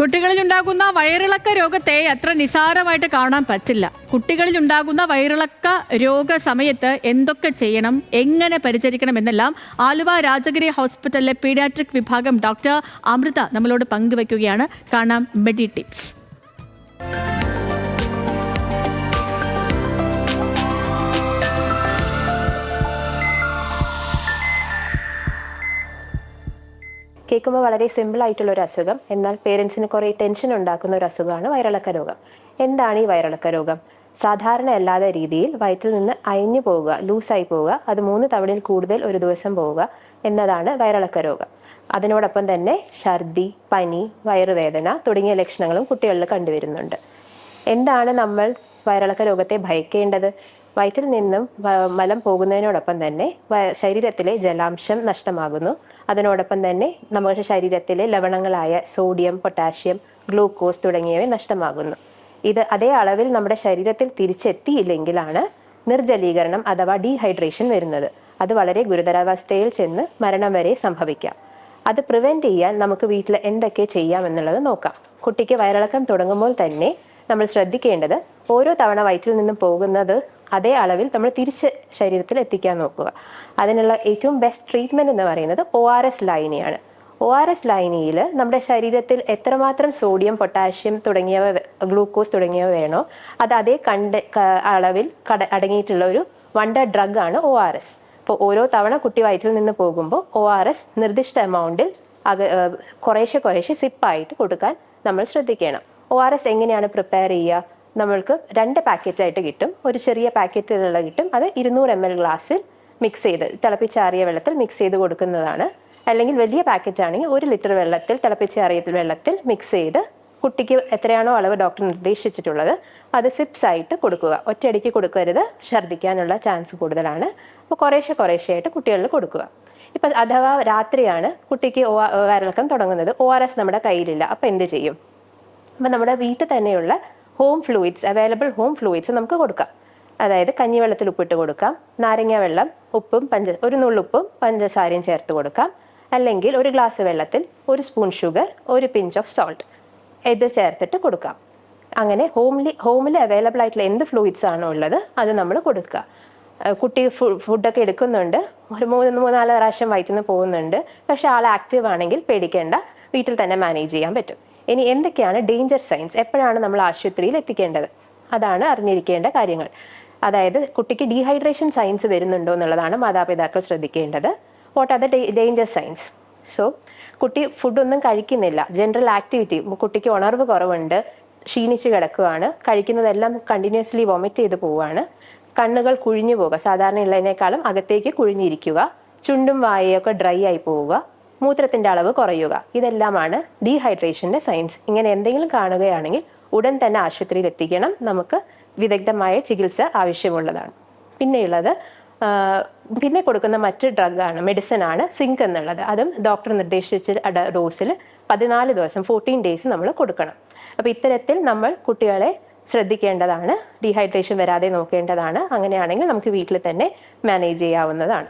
കുട്ടികളിൽ ഉണ്ടാകുന്ന വയറിളക്ക രോഗത്തെ അത്ര നിസാരമായിട്ട് കാണാൻ പറ്റില്ല. കുട്ടികളിൽ ഉണ്ടാകുന്ന വയറിളക്ക രോഗ സമയത്ത് എന്തൊക്കെ ചെയ്യണം എങ്ങനെ പരിചരിക്കണം എന്നെല്ലാം ആലുവ രാജഗിരി ഹോസ്പിറ്റലിലെ പീഡിയാട്രിക് വിഭാഗം ഡോക്ടർ അമൃത നമ്മളോട് പങ്കുവയ്ക്കുകയാണ്. കാണാം മെഡി ടിപ്സ്. കേൾക്കുമ്പോൾ വളരെ സിമ്പിൾ ആയിട്ടുള്ള ഒരു അസുഖം. എന്നാൽ പേരൻസിന് കുറേ ടെൻഷൻ ഉണ്ടാക്കുന്ന ഒരു അസുഖമാണ് വയറിളക്ക രോഗം. എന്താണ് ഈ വയറിളക്ക രോഗം? സാധാരണ അല്ലാതെ രീതിയിൽ വയറ്റിൽ നിന്ന് അയഞ്ഞു പോവുക ലൂസായി പോവുക അത് മൂന്ന് തവണയിൽ കൂടുതൽ ഒരു ദിവസം പോവുക എന്നതാണ് വയറിളക്ക രോഗം. അതിനോടൊപ്പം തന്നെ ഛർദി പനി വയറുവേദന തുടങ്ങിയ ലക്ഷണങ്ങളും കുട്ടികളിൽ കണ്ടുവരുന്നുണ്ട്. എന്താണ് നമ്മൾ വയറിളക്ക രോഗത്തെ ഭയക്കേണ്ടത്? വയറ്റിൽ നിന്നും മലം പോകുന്നതിനോടൊപ്പം തന്നെ ശരീരത്തിലെ ജലാംശം നഷ്ടമാകുന്നു. അതിനോടൊപ്പം തന്നെ നമ്മുടെ ശരീരത്തിലെ ലവണങ്ങളായ സോഡിയം പൊട്ടാഷ്യം ഗ്ലൂക്കോസ് തുടങ്ങിയവ നഷ്ടമാകുന്നു. ഇത് അതേ അളവിൽ നമ്മുടെ ശരീരത്തിൽ തിരിച്ചെത്തിയില്ലെങ്കിലാണ് നിർജലീകരണം അഥവാ ഡീഹൈഡ്രേഷൻ വരുന്നത്. അത് വളരെ ഗുരുതരാവസ്ഥയിൽ ചെന്ന് മരണം വരെ സംഭവിക്കാം. അത് പ്രിവെന്റ് ചെയ്യാൻ നമുക്ക് വീട്ടിൽ എന്തൊക്കെ ചെയ്യാം എന്നുള്ളത് നോക്കാം. കുട്ടിക്ക് വയറിളക്കം തുടങ്ങുമ്പോൾ തന്നെ നമ്മൾ ശ്രദ്ധിക്കേണ്ടത് ഓരോ തവണ വയറ്റിൽ നിന്നും പോകുന്നത് അതേ അളവിൽ നമ്മൾ തിരിച്ച് ശരീരത്തിൽ എത്തിക്കാൻ നോക്കുക. അതിനുള്ള ഏറ്റവും ബെസ്റ്റ് ട്രീറ്റ്മെന്റ് എന്ന് പറയുന്നത് ഒ ആർ എസ് ലൈനിയാണ് ഒ ആർ എസ് ലൈനിയിൽ നമ്മുടെ ശരീരത്തിൽ എത്രമാത്രം സോഡിയം പൊട്ടാഷ്യം തുടങ്ങിയവ ഗ്ലൂക്കോസ് തുടങ്ങിയവ വേണോ അത് അതേ കണ്ട അളവിൽ കട അടങ്ങിയിട്ടുള്ള ഒരു വണ്ടർ ഡ്രഗ് ആണ് ഒ ആർ എസ് അപ്പോൾ ഓരോ തവണ കുട്ടി വയറ്റിൽ നിന്ന് പോകുമ്പോൾ ഒ ആർ എസ് നിർദ്ദിഷ്ട എമൗണ്ടിൽ അക കുറേശ്ശെ കുറേശ്ശെ സിപ്പായിട്ട് കൊടുക്കാൻ നമ്മൾ ശ്രദ്ധിക്കണം. ഒ ആർ എസ് എങ്ങനെയാണ് പ്രിപ്പയർ ചെയ്യുക? നമ്മൾക്ക് രണ്ട് പാക്കറ്റായിട്ട് കിട്ടും. ഒരു ചെറിയ പാക്കറ്റിലുള്ള കിട്ടും. അത് ഇരുന്നൂറ് എം എൽ ഗ്ലാസ്സിൽ മിക്സ് ചെയ്ത് തിളപ്പിച്ചാറിയ വെള്ളത്തിൽ മിക്സ് ചെയ്ത് കൊടുക്കുന്നതാണ്. അല്ലെങ്കിൽ വലിയ പാക്കറ്റ് ആണെങ്കിൽ ഒരു ലിറ്റർ വെള്ളത്തിൽ തിളപ്പിച്ചാറിയ വെള്ളത്തിൽ മിക്സ് ചെയ്ത് കുട്ടിക്ക് എത്രയാണോ അളവ് ഡോക്ടർ നിർദ്ദേശിച്ചിട്ടുള്ളത് അത് സിപ്സ് ആയിട്ട് കൊടുക്കുക. ഒറ്റയടിക്ക് കൊടുക്കരുത്. ഛർദ്ദിക്കാനുള്ള ചാൻസ് കൂടുതലാണ്. അപ്പോൾ കുറേശ്ശെ ആയിട്ട് കുട്ടികളിൽ കൊടുക്കുക. ഇപ്പം അഥവാ രാത്രിയാണ് കുട്ടിക്ക് ഒ വയറിളക്കം തുടങ്ങുന്നത്. ഒ ആർ എസ് നമ്മുടെ കയ്യിലില്ല. അപ്പോൾ എന്ത് ചെയ്യും? അപ്പം നമ്മുടെ വീട്ടിൽ തന്നെയുള്ള home fluids available home fluids നമുക്ക് കൊടുക്കാം. അതായത് കഞ്ഞിവെള്ളത്തിൽ ഉപ്പിട്ട് കൊടുക്കാം. നാരങ്ങ വെള്ളം ഉപ്പും പഞ്ച ഒരു നുള്ളുപ്പും പഞ്ചസാരയും ചേർത്ത് കൊടുക്കാം. അല്ലെങ്കിൽ ഒരു ഗ്ലാസ് വെള്ളത്തിൽ ഒരു സ്പൂൺ ഷുഗർ ഒരു പിഞ്ച് ഓഫ് സോൾട്ട് ഇത് ചേർത്തിട്ട് കൊടുക്കാം. അങ്ങനെ ഹോംലി ഹോമിൽ അവൈലബിൾ ആയിട്ടുള്ള എന്ത് ഫ്ലൂയിഡ്സ് ആണോ ഉള്ളത് അത് നമ്മൾ കൊടുക്കുക. കുട്ടി ഫുഡൊക്കെ എടുക്കുന്നുണ്ട്. ഒരു മൂന്ന് മൂന്നാൽ പ്രാവശ്യം വയറ്റിൽ നിന്ന് പോകുന്നുണ്ട്. പക്ഷെ ആൾ ആക്റ്റീവ് ആണെങ്കിൽ പേടിക്കേണ്ട. വീട്ടിൽ തന്നെ മാനേജ് ചെയ്യാൻ പറ്റും. ഇനി എന്തൊക്കെയാണ് ഡേഞ്ചർ സൈൻസ് എപ്പോഴാണ് നമ്മൾ ആശുപത്രിയിൽ എത്തിക്കേണ്ടത്? അതാണ് അറിഞ്ഞിരിക്കേണ്ട കാര്യങ്ങൾ. അതായത് കുട്ടിക്ക് ഡീഹൈഡ്രേഷൻ സൈൻസ് വരുന്നുണ്ടോ എന്നുള്ളതാണ് മാതാപിതാക്കൾ ശ്രദ്ധിക്കേണ്ടത്. What are the danger signs so കുട്ടി ഫുഡൊന്നും കഴിക്കുന്നില്ല. ജനറൽ ആക്ടിവിറ്റി കുട്ടിക്ക് ഉണർവ് കുറവുണ്ട് ക്ഷീണിച്ച് കിടക്കുകയാണ് കഴിക്കുന്നതെല്ലാം കണ്ടിന്യൂസ്ലി വൊമിറ്റ് ചെയ്ത് പോവുകയാണ്. കണ്ണുകൾ കുഴിഞ്ഞു പോവുക സാധാരണ ഉള്ളതിനേക്കാളും അകത്തേക്ക് കുഴിഞ്ഞിരിക്കുക ചുണ്ടും വായയൊക്കെ ഡ്രൈ ആയി പോവുക. മൂത്രത്തിന്റെ അളവ് കുറയുക. ഇതെല്ലാമാണ് ഡീഹൈഡ്രേഷന്റെ സയൻസ് ഇങ്ങനെ എന്തെങ്കിലും കാണുകയാണെങ്കിൽ ഉടൻ തന്നെ ആശുപത്രിയിൽ എത്തിക്കണം. നമുക്ക് വിദഗ്ധമായ ചികിത്സ ആവശ്യമുള്ളതാണ്. പിന്നെയുള്ളത് പിന്നെ കൊടുക്കുന്ന മറ്റ് ഡ്രഗാണ് മെഡിസിൻ ആണ് സിങ്ക് എന്നുള്ളത്. അതും ഡോക്ടർ നിർദ്ദേശിച്ച ഡോസിൽ പതിനാല് ദിവസം ഫോർട്ടീൻ ഡേയ്സ് നമ്മൾ കൊടുക്കണം. അപ്പോൾ ഇത്തരത്തിൽ നമ്മൾ കുട്ടികളെ ശ്രദ്ധിക്കേണ്ടതാണ്. ഡീഹൈഡ്രേഷൻ വരാതെ നോക്കേണ്ടതാണ്. അങ്ങനെയാണെങ്കിൽ നമുക്ക് വീട്ടിൽ തന്നെ മാനേജ് ചെയ്യാവുന്നതാണ്.